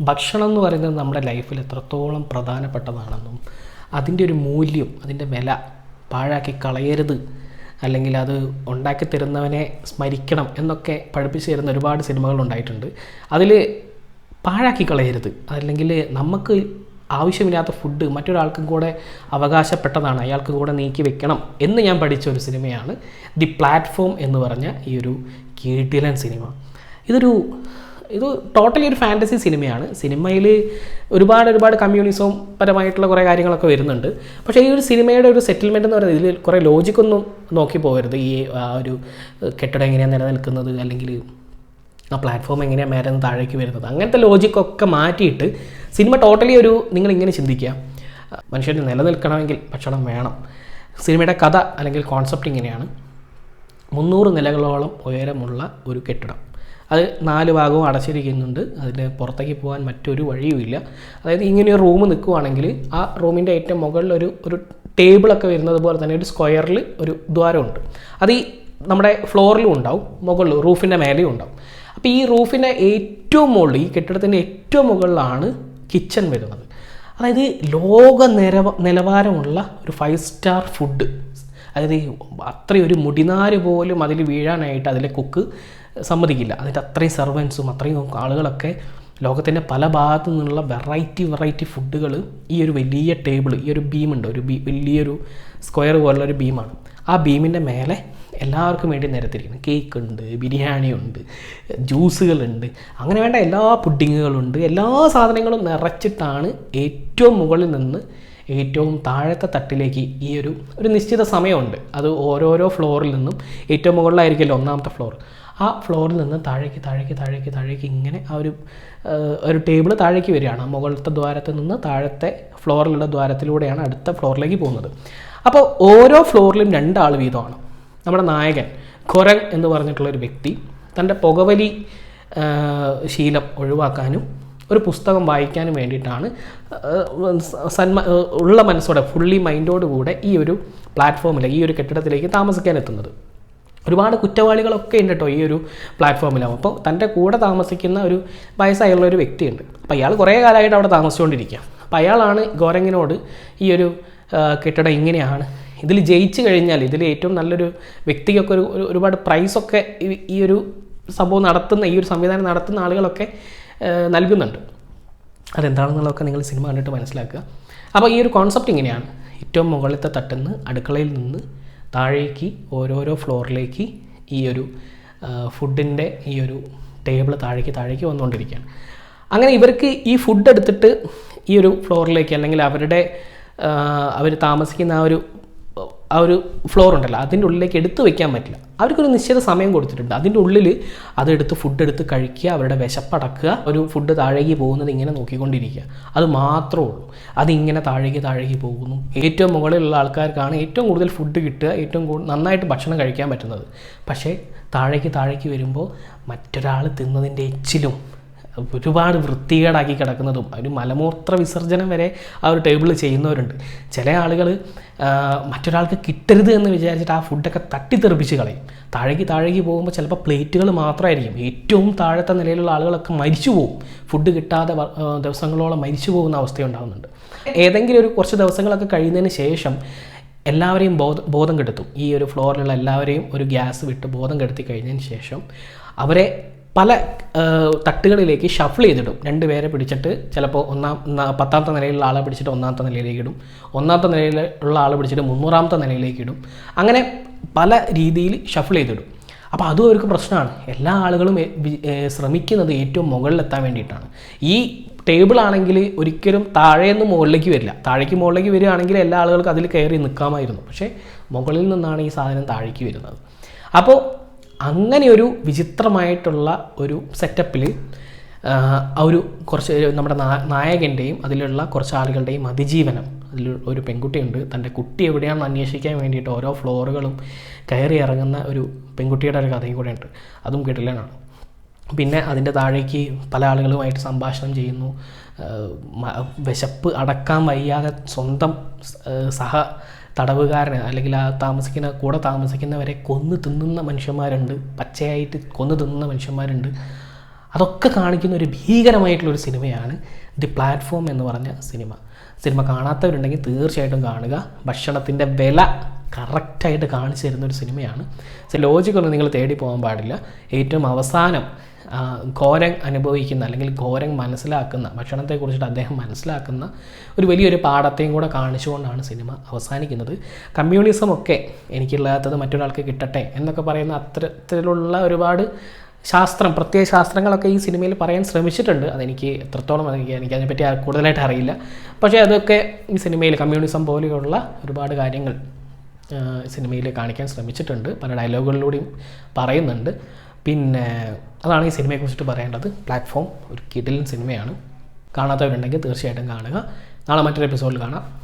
ഭക്ഷണം എന്ന് പറയുന്നത് നമ്മുടെ ലൈഫിൽ എത്രത്തോളം പ്രധാനപ്പെട്ടതാണെന്നും അതിന്റെ ഒരു മൂല്യം അതിന്റെ വില പാഴാക്കി കളയരുത് അല്ലെങ്കിൽ അത് ഉണ്ടാക്കി തരുന്നവനെ സ്മരിക്കണം എന്നൊക്കെ പഠിപ്പിച്ചു തരുന്ന ഒരുപാട് സിനിമകൾ ഉണ്ടായിട്ടുണ്ട്. അതിൽ പാഴാക്കി കളയരുത്. അല്ലെങ്കിൽ നമുക്ക് ആവശ്യമില്ലാത്ത ഫുഡ് മറ്റൊരാൾക്കും കൂടെ അവകാശപ്പെട്ടതാണ് അയാൾക്കും കൂടെ നീക്കി വെക്കണം എന്ന് ഞാൻ പഠിച്ച ഒരു സിനിമയാണ് ദി പ്ലാറ്റ്ഫോം എന്ന് പറഞ്ഞ ഈ ഒരു കീട്ടിലൻ സിനിമ. ഇതൊരു ഇത് ടോട്ടലി ഒരു ഫാന്റസി സിനിമയാണ് സിനിമയിൽ ഒരുപാട് ഒരുപാട് കമ്മ്യൂണിസവും പരമായിട്ടുള്ള കുറേ കാര്യങ്ങളൊക്കെ വരുന്നുണ്ട്. പക്ഷേ ഈ ഒരു സിനിമയുടെ ഒരു സെറ്റിൽമെന്റ് എന്ന് പറയുന്നത് ഇതിൽ കുറേ ലോജിക്കൊന്നും നോക്കി പോകരുത്. ഈ ആ ഒരു കെട്ടിടം എങ്ങനെയാണ് നിലനിൽക്കുന്നത്? അല്ലെങ്കിൽ ആ പ്ലാറ്റ്ഫോം എങ്ങനെയാണ് മേലെ താഴേക്ക് വരുന്നത്? അങ്ങനത്തെ ലോജിക്കൊക്കെ മാറ്റിയിട്ട് സിനിമ ടോട്ടലി ഒരു നിങ്ങൾ ഇങ്ങനെ ചിന്തിക്കുക. മനുഷ്യന് നിലനിൽക്കണമെങ്കിൽ ഭക്ഷണം വേണം. സിനിമയുടെ കഥ അല്ലെങ്കിൽ കോൺസെപ്റ്റ് ഇങ്ങനെയാണ്. മുന്നൂറ് നിലകളോളം ഉയരമുള്ള ഒരു കെട്ടിടം. അത് നാല് ഭാഗവും അടച്ചിരിക്കുന്നുണ്ട്. അതിന് പുറത്തേക്ക് പോകാൻ മറ്റൊരു വഴിയുമില്ല. അതായത് ഇങ്ങനെ ഒരു റൂം നിൽക്കുവാണെങ്കിൽ ആ റൂമിന്റെ ഏറ്റവും മുകളിൽ ഒരു ഒരു ടേബിളൊക്കെ വരുന്നത് പോലെ തന്നെ ഒരു സ്ക്വയറിൽ ഒരു ദ്വാരമുണ്ട്. അത് ഈ നമ്മുടെ ഫ്ലോറിലും ഉണ്ടാവും മുകളിൽ റൂഫിന്റെ മേലെയും ഉണ്ടാവും. അപ്പോൾ ഈ റൂഫിന്റെ ഏറ്റവും മുകളിൽ ഈ കെട്ടിടത്തിന്റെ ഏറ്റവും മുകളിലാണ് കിച്ചൺ വരുന്നത്. അതായത് ലോക നിലവ നിലവാരമുള്ള ഒരു ഫൈവ് സ്റ്റാർ ഫുഡ്. അതായത് അത്രയൊരു മുടിനാര് പോലും അതിൽ വീഴാനായിട്ട് അതിലെ കുക്ക് സമ്മതിക്കില്ല. അതിന്റെ അത്രയും സെർവൻസും അത്രയും ആളുകളൊക്കെ ലോകത്തിന്റെ പല ഭാഗത്തു നിന്നുള്ള വെറൈറ്റി വെറൈറ്റി ഫുഡുകൾ ഈ ഒരു വലിയ ടേബിൾ ഈ ഒരു ബീമുണ്ട് ഒരു ബീ വലിയൊരു സ്ക്വയർ പോലുള്ള ഒരു ബീമാണ് ആ ബീമിന്റെ മേലെ എല്ലാവർക്കും വേണ്ടി നിരത്തിരിക്കുന്നു കേക്ക് ഉണ്ട് ബിരിയാണി ഉണ്ട് ജ്യൂസുകളുണ്ട് അങ്ങനെ വേണ്ട എല്ലാ പുഡിങ്ങുകളുണ്ട് എല്ലാ സാധനങ്ങളും നിറച്ചിട്ടാണ് ഏറ്റവും മുകളിൽ നിന്ന് ഏറ്റവും താഴത്തെ തട്ടിലേക്ക് ഈ ഒരു ഒരു നിശ്ചിത സമയമുണ്ട്. അത് ഓരോരോ ഫ്ലോറിൽ നിന്നും ഏറ്റവും മുകളിലായിരിക്കുമല്ലോ ഒന്നാമത്തെ ഫ്ലോർ ആ ഫ്ലോറിൽ നിന്ന് താഴേക്ക് താഴേക്ക് താഴേക്ക് താഴേക്ക് ഇങ്ങനെ ആ ഒരു ഒരു ടേബിൾ താഴേക്ക് വരികയാണ്. മുകളിലത്തെ ദ്വാരത്തിൽ നിന്ന് താഴത്തെ ഫ്ലോറിലുള്ള ദ്വാരത്തിലൂടെയാണ് അടുത്ത ഫ്ലോറിലേക്ക് പോകുന്നത്. അപ്പോൾ ഓരോ ഫ്ലോറിലും രണ്ടാൾ വീതമാണ്. നമ്മുടെ നായകൻ ഖൊരൻ എന്ന് പറഞ്ഞിട്ടുള്ള ഒരു വ്യക്തി തന്റെ പുകവലി ശീലം ഒഴിവാക്കാനും ഒരു പുസ്തകം വായിക്കാനും വേണ്ടിയിട്ടാണ് സന്മ ഉള്ള മനസ്സോടെ ഫുള്ളി മൈൻഡോടുകൂടെ ഈ ഒരു പ്ലാറ്റ്ഫോമിലേക്ക് ഈ ഒരു കെട്ടിടത്തിലേക്ക് താമസിക്കാൻ എത്തുന്നത്. ഒരുപാട് കുറ്റവാളികളൊക്കെ ഉണ്ട് കേട്ടോ ഈ ഒരു പ്ലാറ്റ്ഫോമിലാവും അപ്പോൾ തന്റെ കൂടെ താമസിക്കുന്ന ഒരു വയസ്സായുള്ള ഒരു വ്യക്തിയുണ്ട്. അപ്പോൾ അയാൾ കുറേ കാലമായിട്ട് അവിടെ താമസിച്ചുകൊണ്ടിരിക്കുക അപ്പോൾ അയാളാണ് ഗോരങ്ങിനോട് ഈ ഒരു കെട്ടിടം ഇങ്ങനെയാണ്. ഇതിൽ ജയിച്ചു കഴിഞ്ഞാൽ ഇതിൽ ഏറ്റവും നല്ലൊരു വ്യക്തിക്കൊക്കെ ഒരു ഒരു- ഒരുപാട് പ്രൈസൊക്കെ ഈ- ഒരു സംഭവം നടത്തുന്ന ഈ ഒരു സംവിധാനം നടത്തുന്ന ആളുകളൊക്കെ നൽകുന്നുണ്ട്. അതെന്താണെന്നുള്ളതൊക്കെ നിങ്ങൾ സിനിമ കണ്ടിട്ട് മനസ്സിലാക്കുക. അപ്പോൾ ഈ ഒരു കോൺസെപ്റ്റ് ഇങ്ങനെയാണ്. ഏറ്റവും മുകളിലത്തെ തട്ടിൽ നിന്ന് അടുക്കളയിൽ നിന്ന് താഴേക്ക് ഓരോരോ ഫ്ലോറിലേക്ക് ഈ ഒരു ഫുഡിന്റെ ഈ ഒരു ടേബിൾ താഴേക്ക് താഴേക്ക് വന്നുകൊണ്ടിരിക്കുകയാണ്. അങ്ങനെ ഇവർക്ക് ഈ ഫുഡ് എടുത്തിട്ട് ഈ ഒരു ഫ്ലോറിലേക്ക് അല്ലെങ്കിൽ അവരുടെ അവർ താമസിക്കുന്ന ആ ഒരു ആ ഒരു ഫ്ലോർ ഉണ്ടല്ലോ അതിന്റെ ഉള്ളിലേക്ക് എടുത്തു വെക്കാൻ പറ്റില്ല. അവർക്കൊരു നിശ്ചിത സമയം കൊടുത്തിട്ടുണ്ട്. അതിന്റെ ഉള്ളിൽ അതെടുത്ത് ഫുഡ് എടുത്ത് കഴിക്കുക അവരുടെ വിശപ്പടക്കുക ഒരു ഫുഡ് താഴേക്ക് പോകുന്നത് ഇങ്ങനെ നോക്കിക്കൊണ്ടിരിക്കുക. അത് മാത്രമേ ഉള്ളൂ. അതിങ്ങനെ താഴേക്ക് താഴേക്ക് പോകുന്നു. ഏറ്റവും മുകളിലുള്ള ആൾക്കാർക്കാണ് ഏറ്റവും കൂടുതൽ ഫുഡ് കിട്ടുക ഏറ്റവും കൂടുതൽ നന്നായിട്ട് ഭക്ഷണം കഴിക്കാൻ പറ്റുന്നത്. പക്ഷേ താഴേക്ക് താഴേക്ക് വരുമ്പോൾ മറ്റൊരാൾ തിന്നതിന്റെ എച്ചിലും ഒരുപാട് വൃത്തികേടാക്കി കിടക്കുന്നതും ഒരു മലമൂത്ര വിസർജനം വരെ ആ ഒരു ടേബിളിൽ ചെയ്യുന്നവരുണ്ട്. ചില ആളുകൾ മറ്റൊരാൾക്ക് കിട്ടരുത് എന്ന് വിചാരിച്ചിട്ട് ആ ഫുഡൊക്കെ തട്ടിത്തെറിപ്പിച്ച് കളയും. താഴേക്ക് താഴേക്ക് പോകുമ്പോൾ ചിലപ്പോൾ പ്ലേറ്റുകൾ മാത്രമായിരിക്കും. ഏറ്റവും താഴത്തെ നിലയിലുള്ള ആളുകളൊക്കെ മരിച്ചു പോകും ഫുഡ് കിട്ടാതെ ദിവസങ്ങളോളം മരിച്ചു പോകുന്ന അവസ്ഥയുണ്ടാകുന്നുണ്ട് ഏതെങ്കിലും ഒരു കുറച്ച് ദിവസങ്ങളൊക്കെ കഴിയുന്നതിന് ശേഷം എല്ലാവരെയും ബോധ ബോധം കെടുത്തും. ഈ ഒരു ഫ്ലോറിലുള്ള എല്ലാവരെയും ഒരു ഗ്യാസ് വിട്ട് ബോധം കെടുത്തി കഴിഞ്ഞതിന് ശേഷം അവരെ പല തട്ടുകളിലേക്ക് ഷഫിൾ ചെയ്തിടും. രണ്ട് പേരെ പിടിച്ചിട്ട് ചിലപ്പോൾ ഒന്നാം പത്താമത്തെ നിലയിലുള്ള ആളെ പിടിച്ചിട്ട് ഒന്നാമത്തെ നിലയിലേക്ക് ഇടും. ഒന്നാമത്തെ നിലയിലുള്ള ആളെ പിടിച്ചിട്ട് മുന്നൂറാമത്തെ നിലയിലേക്ക് ഇടും. അങ്ങനെ പല രീതിയിൽ ഷഫിൾ ചെയ്തിടും. അപ്പോൾ അതും അവർക്ക് പ്രശ്നമാണ്. എല്ലാ ആളുകളും ശ്രമിക്കുന്നത് ഏറ്റവും മുകളിലെത്താൻ വേണ്ടിയിട്ടാണ്. ഈ ടേബിൾ ആണെങ്കിൽ ഒരിക്കലും താഴേന്ന് മുകളിലേക്ക് വരില്ല. താഴേക്ക് മുകളിലേക്ക് വരികയാണെങ്കിൽ എല്ലാ ആളുകൾക്കും അതിൽ കയറി നിൽക്കാമായിരുന്നു. പക്ഷേ മുകളിൽ നിന്നാണ് ഈ സാധനം താഴേക്ക് വരുന്നത്. അപ്പോൾ അങ്ങനെ ഒരു വിചിത്രമായിട്ടുള്ള ഒരു സെറ്റപ്പിൽ ആ ഒരു കുറച്ച് നമ്മുടെ നായകന്റെയും അതിലുള്ള കുറച്ച് ആളുകളുടെയും അതിജീവനം. അതിൽ ഒരു പെൺകുട്ടിയുണ്ട്. തന്റെ കുട്ടി എവിടെയാണെന്ന് അന്വേഷിക്കാൻ വേണ്ടിയിട്ട് ഓരോ ഫ്ലോറുകളും കയറി ഇറങ്ങുന്ന ഒരു പെൺകുട്ടിയുടെ ഒരു കഥയും കൂടെ ഉണ്ട്. അതും കിടിലനാണ്. പിന്നെ അതിന്റെ താഴേക്ക് പല ആളുകളുമായിട്ട് സംഭാഷണം ചെയ്യുന്നു. വിശപ്പ് അടക്കാൻ വയ്യാതെ സ്വന്തം സഹ തടവുകാരന് അല്ലെങ്കിൽ ആ താമസിക്കുന്ന കൂടെ താമസിക്കുന്നവരെ കൊന്നു തിന്നുന്ന മനുഷ്യന്മാരുണ്ട്. പച്ചയായിട്ട് കൊന്നു തിന്നുന്ന മനുഷ്യന്മാരുണ്ട്. അതൊക്കെ കാണിക്കുന്ന ഒരു ഭീകരമായിട്ടുള്ളൊരു സിനിമയാണ് ദി പ്ലാറ്റ്ഫോം എന്ന് പറഞ്ഞ സിനിമ. സിനിമ കാണാത്തവരുണ്ടെങ്കിൽ തീർച്ചയായിട്ടും കാണുക. ഭക്ഷണത്തിന്റെ വില കറക്റ്റായിട്ട് കാണിച്ചു തരുന്ന ഒരു സിനിമയാണ്. ലോജിക്കൊന്നും നിങ്ങൾ തേടി പോകാൻ പാടില്ല. ഏറ്റവും അവസാനം ഘോരങ് ഘോരം അനുഭവിക്കുന്ന അല്ലെങ്കിൽ ഘോരം മനസ്സിലാക്കുന്ന ഭക്ഷണത്തെക്കുറിച്ചിട്ട് അദ്ദേഹം മനസ്സിലാക്കുന്ന ഒരു വലിയൊരു പാഠത്തെയും കൂടെ കാണിച്ചുകൊണ്ടാണ് സിനിമ അവസാനിക്കുന്നത്. കമ്മ്യൂണിസം ഒക്കെ എനിക്കില്ലാത്തത് മറ്റൊരാൾക്ക് കിട്ടട്ടെ എന്നൊക്കെ പറയുന്ന അത്തരത്തിലുള്ള ഒരുപാട് ശാസ്ത്രം പ്രത്യേക ശാസ്ത്രങ്ങളൊക്കെ ഈ സിനിമയിൽ പറയാൻ ശ്രമിച്ചിട്ടുണ്ട്. അതെനിക്ക് എത്രത്തോളം എനിക്ക് എനിക്കതിനെപ്പറ്റി കൂടുതലായിട്ട് അറിയില്ല. പക്ഷേ അതൊക്കെ ഈ സിനിമയിൽ കമ്മ്യൂണിസം പോലെയുള്ള ഒരുപാട് കാര്യങ്ങൾ സിനിമയിൽ കാണിക്കാൻ ശ്രമിച്ചിട്ടുണ്ട്. പല ഡയലോഗുകളിലൂടെയും പറയുന്നുണ്ട്. പിന്നെ അതാണ് ഈ സിനിമയെക്കുറിച്ചിട്ട് പറയേണ്ടത്. പ്ലാറ്റ്ഫോം ഒരു കിടിലൻ സിനിമയാണ്. കാണാത്തവരുണ്ടെങ്കിൽ തീർച്ചയായിട്ടും കാണുക. നാളെ മറ്റൊരു എപ്പിസോഡിൽ കാണാം.